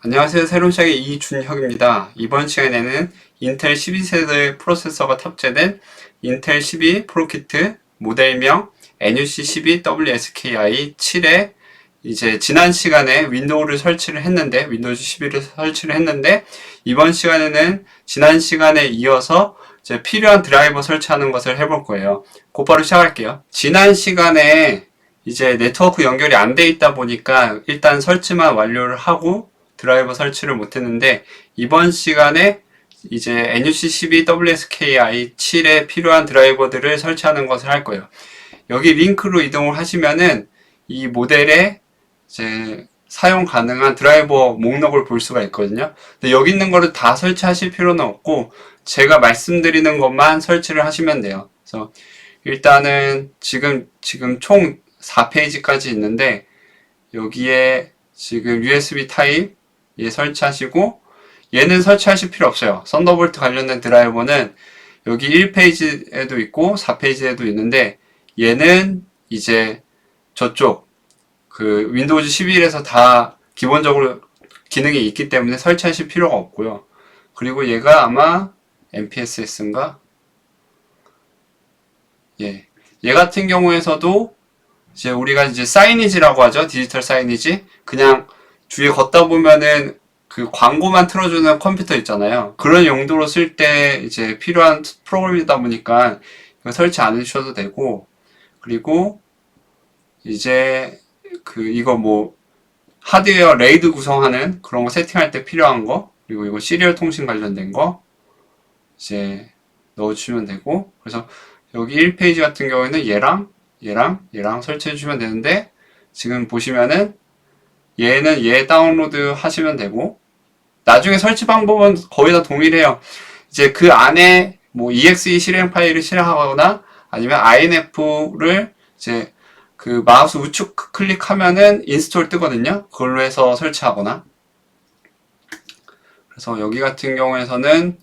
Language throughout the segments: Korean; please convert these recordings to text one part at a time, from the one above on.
안녕하세요. 새로운 시작의 이준혁입니다. 이번 시간에는 인텔 12세대 프로세서가 탑재된 인텔 12 프로키트 모델명 NUC12WSKI 7에 이제 지난 시간에 윈도우를 설치를 했는데 윈도우 11을 설치를 했는데 이번 시간에는 지난 시간에 이어서 이제 필요한 드라이버 설치하는 것을 해볼 거예요. 곧바로 시작할게요. 지난 시간에 이제 네트워크 연결이 안 돼 있다 보니까 일단 설치만 완료를 하고 드라이버 설치를 못했는데 이번 시간에 이제 NUC12WSKI7에 필요한 드라이버들을 설치하는 것을 할 거예요. 여기 링크로 이동을 하시면은 이 모델에 이제 사용 가능한 드라이버 목록을 볼 수가 있거든요. 근데 여기 있는 거를 다 설치하실 필요는 없고 제가 말씀드리는 것만 설치를 하시면 돼요. 그래서 일단은 지금 지금 총 4페이지까지 있는데 여기에 지금 USB 타입 얘 설치하시고 얘는 설치하실 필요 없어요. 썬더볼트 관련된 드라이버는 여기 1페이지에도 있고 4페이지에도 있는데 얘는 이제 저쪽 그 윈도우즈 11에서 다 기본적으로 기능이 있기 때문에 설치하실 필요가 없고요. 그리고 얘가 아마 MPSS인가? 예. 얘 같은 경우에서도 이제 우리가 이제 사이니지라고 하죠. 디지털 사이니지. 그냥 주위에 걷다 보면은 그 광고만 틀어주는 컴퓨터 있잖아요. 그런 용도로 쓸 때 이제 필요한 프로그램이다 보니까 설치 안 해주셔도 되고, 그리고 이제 그 이거 뭐 하드웨어 레이드 구성하는 그런 거 세팅할 때 필요한 거, 그리고 이거 시리얼 통신 관련된 거 이제 넣어주시면 되고, 그래서 여기 1페이지 같은 경우에는 얘랑 얘랑 얘랑 설치해 주시면 되는데 지금 보시면은 얘는 얘 다운로드 하시면 되고 나중에 설치 방법은 거의 다 동일해요. 이제 그 안에 뭐 exe 실행 파일을 실행하거나 아니면 inf를 이제 그 마우스 우측 클릭하면은 인스톨 뜨거든요. 그걸로 해서 설치하거나 그래서 여기 같은 경우에서는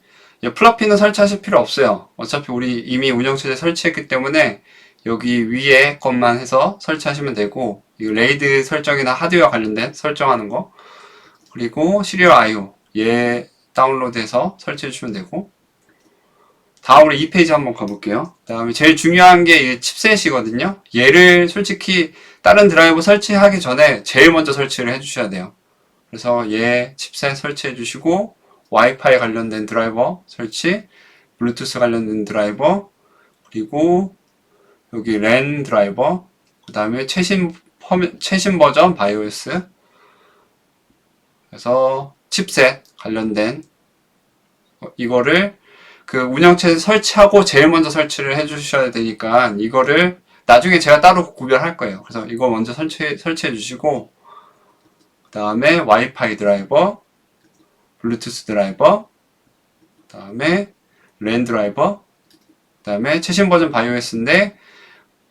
플러피는 설치하실 필요 없어요. 어차피 우리 이미 운영체제 설치했기 때문에 여기 위에 것만 해서 설치하시면 되고 이 레이드 설정이나 하드웨어 관련된 설정하는 거 그리고 시리얼 IO 얘 다운로드해서 설치해 주시면 되고 다음으로 이 페이지 한번 가볼게요. 그 다음에 제일 중요한 게 칩셋이거든요. 얘를 솔직히 다른 드라이버 설치하기 전에 제일 먼저 설치를 해주셔야 돼요. 그래서 얘 칩셋 설치해 주시고 와이파이 관련된 드라이버 설치, 블루투스 관련된 드라이버, 그리고 여기 랜 드라이버, 그 다음에 최신 펌- 최신 버전 바이오스, 그래서 칩셋 관련된 어, 이거를 그 운영체에 설치하고 제일 먼저 설치를 해주셔야 되니까 이거를 나중에 제가 따로 구별할 거예요. 그래서 이거 먼저 설치 설치해 주시고 그 다음에 와이파이 드라이버, 블루투스 드라이버, 그 다음에 랜 드라이버, 그 다음에 최신 버전 바이오스인데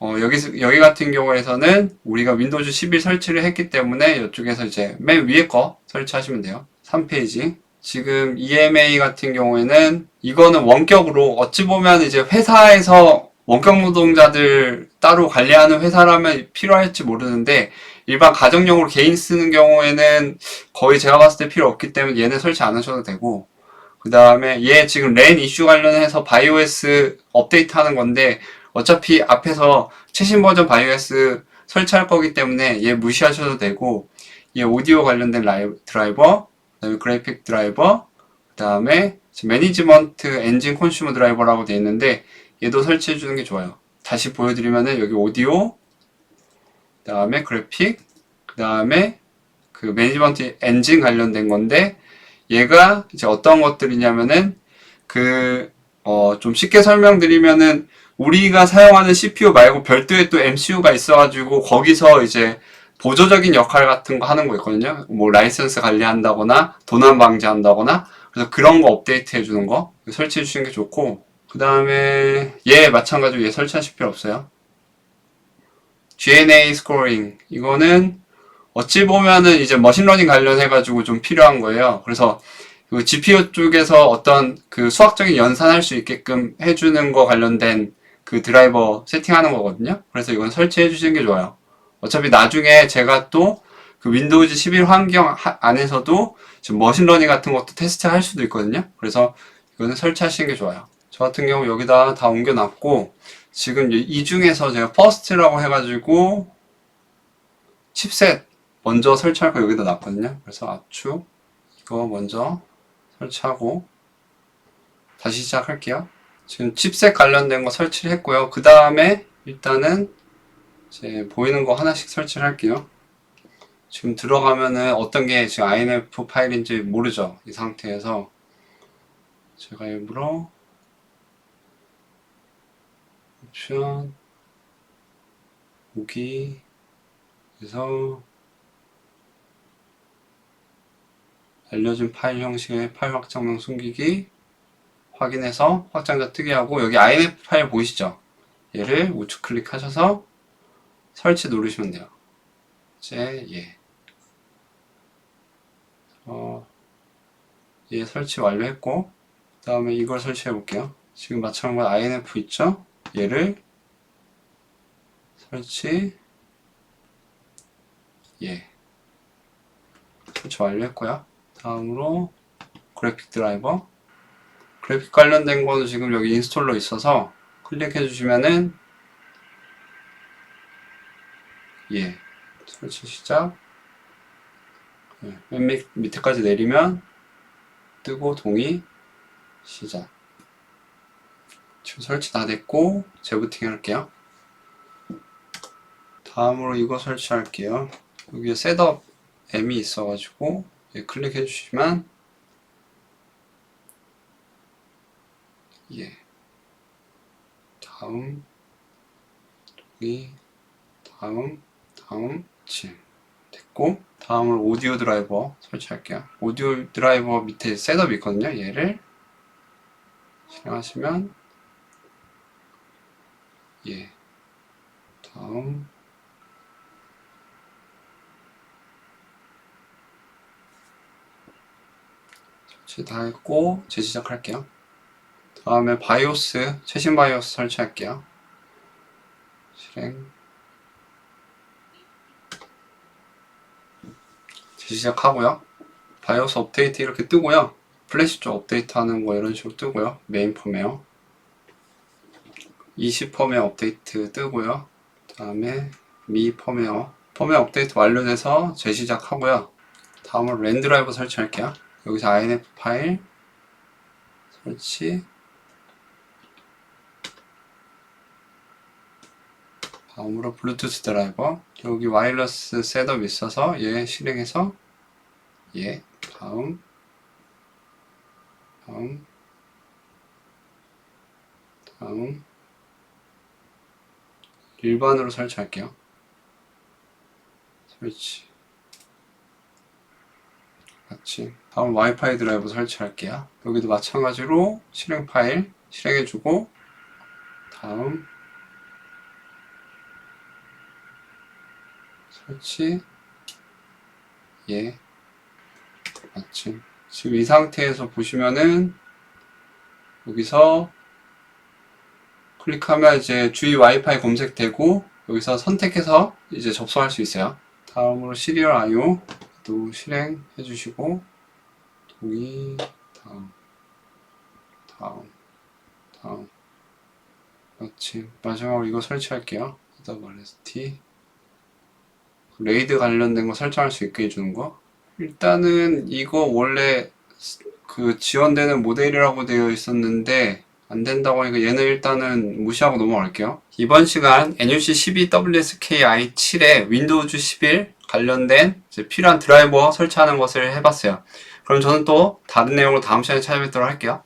어, 여기, 여기 같은 경우에서는 우리가 윈도우즈 11 설치를 했기 때문에 이쪽에서 이제 맨 위에 거 설치하시면 돼요. 3페이지. 지금 EMA 같은 경우에는 이거는 원격으로 어찌 보면 이제 회사에서 원격 노동자들 따로 관리하는 회사라면 필요할지 모르는데 일반 가정용으로 개인 쓰는 경우에는 거의 제가 봤을 때 필요 없기 때문에 얘는 설치 안 하셔도 되고 그 다음에 얘 지금 랜 이슈 관련해서 바이오S 업데이트 하는 건데 어차피 앞에서 최신 버전 바이오S 설치할 거기 때문에 얘 무시하셔도 되고 얘 오디오 관련된 라이브, 드라이버 그다음에 그래픽 드라이버 그다음에 매니지먼트 엔진 콘슈머 드라이버라고 되어 있는데 얘도 설치해 주는 게 좋아요. 다시 보여드리면은 여기 오디오 그다음에 그래픽 그다음에 그 매니지먼트 엔진 관련된 건데 얘가 이제 어떤 것들이냐면은 그 어 좀 쉽게 설명드리면은 우리가 사용하는 CPU 말고 별도의 또 MCU가 있어가지고 거기서 이제 보조적인 역할 같은 거 하는 거 있거든요. 뭐 라이선스 관리한다거나 도난 방지한다거나 그래서 그런 거 업데이트 해주는 거 설치해 주시는 게 좋고 그 다음에 얘 마찬가지로 얘 설치하실 필요 없어요. GNA 스코어링 이거는 어찌 보면은 이제 머신러닝 관련해가지고 좀 필요한 거예요. 그래서 그 GPU 쪽에서 어떤 그 수학적인 연산할 수 있게끔 해주는 거 관련된 그 드라이버 세팅하는 거거든요. 그래서 이건 설치해 주시는 게 좋아요. 어차피 나중에 제가 또 그 윈도우즈 11 환경 하- 안에서도 지금 머신러닝 같은 것도 테스트 할 수도 있거든요. 그래서 이거는 설치하시는 게 좋아요. 저 같은 경우 여기다 다 옮겨놨고 지금 이- 이 중에서 제가 퍼스트라고 해가지고 칩셋 먼저 설치할 거 여기다 놨거든요. 그래서 압축 이거 먼저 설치하고 다시 시작할게요. 지금 칩셋 관련된 거 설치를 했고요. 그 다음에 일단은 이제 보이는 거 하나씩 설치를 할게요. 지금 들어가면은 어떤 게 지금 INF 파일인지 모르죠. 이 상태에서 제가 일부러 옵션 보기 그래서 알려진 파일 형식의 파일 확장명 숨기기 확인해서 확장자 뜨게 하고 여기 INF 파일 보이시죠? 얘를 우측 클릭하셔서 설치 누르시면 돼요. 이제 예. 어, 얘 설치 완료했고 그 다음에 이걸 설치해 볼게요. 지금 마찬가지로 INF 있죠? 얘를 설치 예 설치 완료했고요. 다음으로 그래픽 드라이버 그래픽 관련된 거는 지금 여기 인스톨러 있어서 클릭해 주시면은 예. 설치 시작. 예, 맨 밑, 밑에까지 내리면 뜨고 동의 시작. 지금 설치 다 됐고 재부팅 할게요. 다음으로 이거 설치할게요. 여기에 셋업 M이 있어가지고 예, 클릭해 주시면 예. 다음 동의 다음 다음 질 됐고 다음으로 오디오 드라이버 설치할게요. 오디오 드라이버 밑에 셋업 있거든요 얘를. 실행하시면 예. 다음. 설치 다 했고 재시작할게요. 다음에 바이오스 최신 바이오스 설치할게요. 실행 재시작하고요. 바이오스 업데이트 이렇게 뜨고요. 플래시 쪽 업데이트 하는 거 이런 식으로 뜨고요. 메인 펌웨어 20 펌웨어 업데이트 뜨고요. 다음에 미 펌웨어 펌웨어 업데이트 완료돼서 재시작하고요. 다음으로 랜 드라이버 설치할게요. 여기서 INF 파일 설치 다음으로 블루투스 드라이버 여기 와이어러스 셋업 있어서 얘 실행해서 얘 다음. 다음. 다음. 일반으로 설치할게요. 설치. 같이. 다음 와이파이 드라이버 설치할게요. 여기도 마찬가지로 실행 파일 실행해주고 다음. 설치. 예 마침 지금 이 상태에서 보시면은 여기서 클릭하면 이제 주위 와이파이 검색되고 여기서 선택해서 이제 접속할 수 있어요. 다음으로 시리얼 IO 또 실행해 주시고 동의 다음 다음 다음. 마침 마지막으로 이거 설치할게요. WST 레이드 관련된 거 설정할 수 있게 해주는 거. 일단은 이거 원래 그 지원되는 모델이라고 되어 있었는데 안 된다고 하니까 얘는 일단은 무시하고 넘어갈게요. 이번 시간 NUC 12WSKi7에 윈도우즈 11 관련된 필요한 드라이버 설치하는 것을 해봤어요. 그럼 저는 또 다른 내용으로 다음 시간에 찾아뵙도록 할게요.